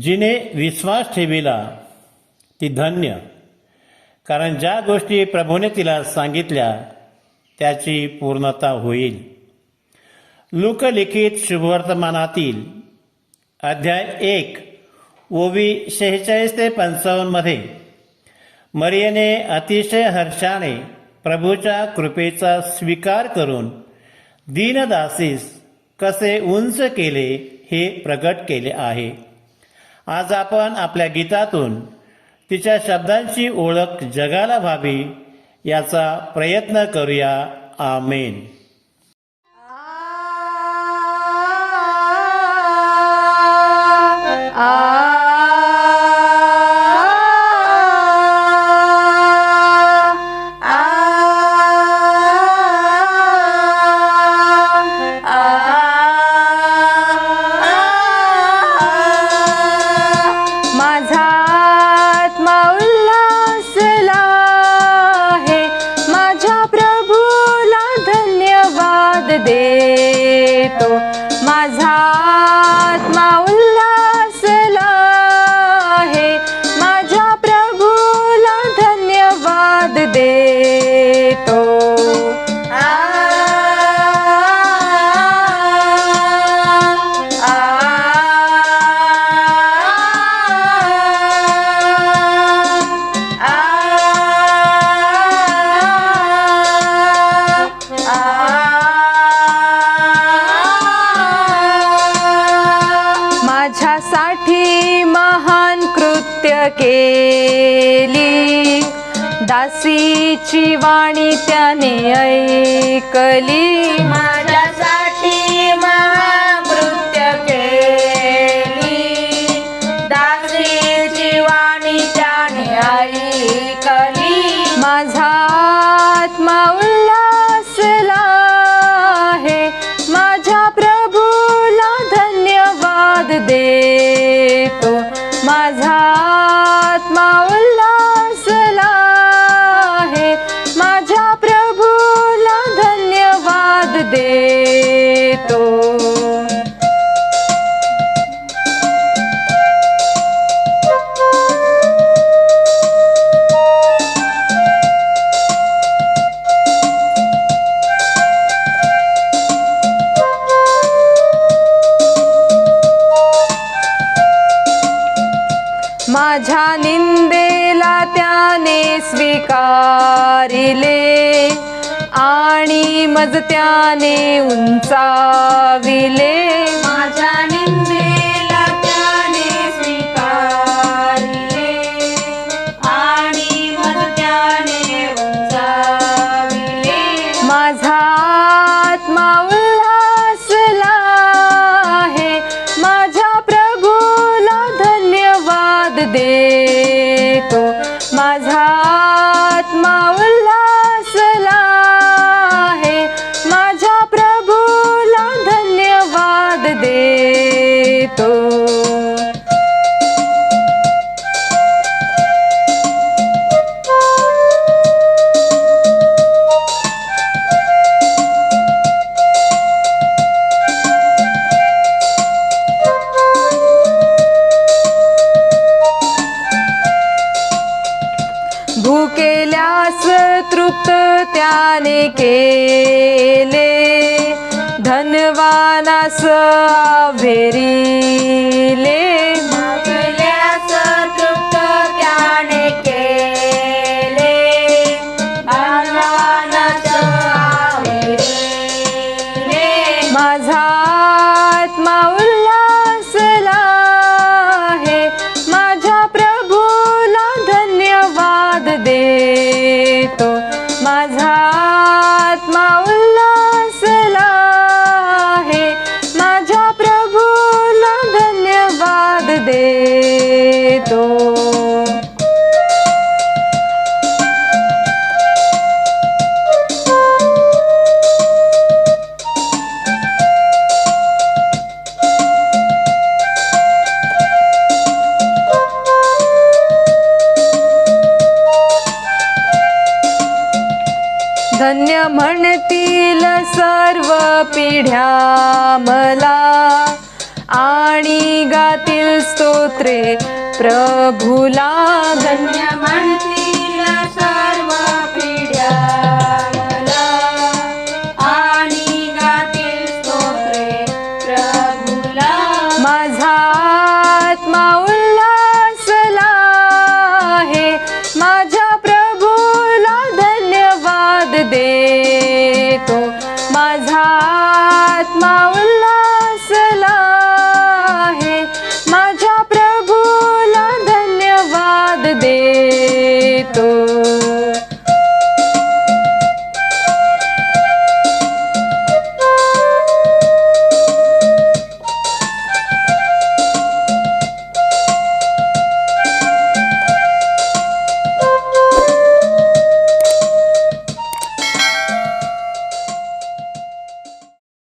जिने विश्वास ठेविला ती धन्य. कारण ज्या गोष्टी प्रभूने तिला सांगितल्या त्याची पूर्णता होईल. लोकलिखित शुभवर्तमानातील अध्याय एक ओवी शेहेचाळीस ते पंचावन्नमध्ये मरियेने अतिशय हर्षाने प्रभूच्या कृपेचा स्वीकार करून दीनदासीस कसे उंच केले हे प्रगट केले आहे. आज आपण आपल्या गीतातून तिच्या शब्दांची ओळख जगाला व्हावी याचा प्रयत्न करूया आमेन आ माझा आत्मा केली. दासीची वाणी त्याने ऐकली. माझ्या निंदेला त्याने स्वीकारिले आणि मज त्याने उंचाविले. माझ्या निंदे तो माझा आत्मा उल्हा तृप्त त्याने केले. धनवानास भेरिले धन्य म्हणतील सर्व पिढ्या मला. आणि गातील स्तोत्रे प्रभुला. धन्य म्हणतील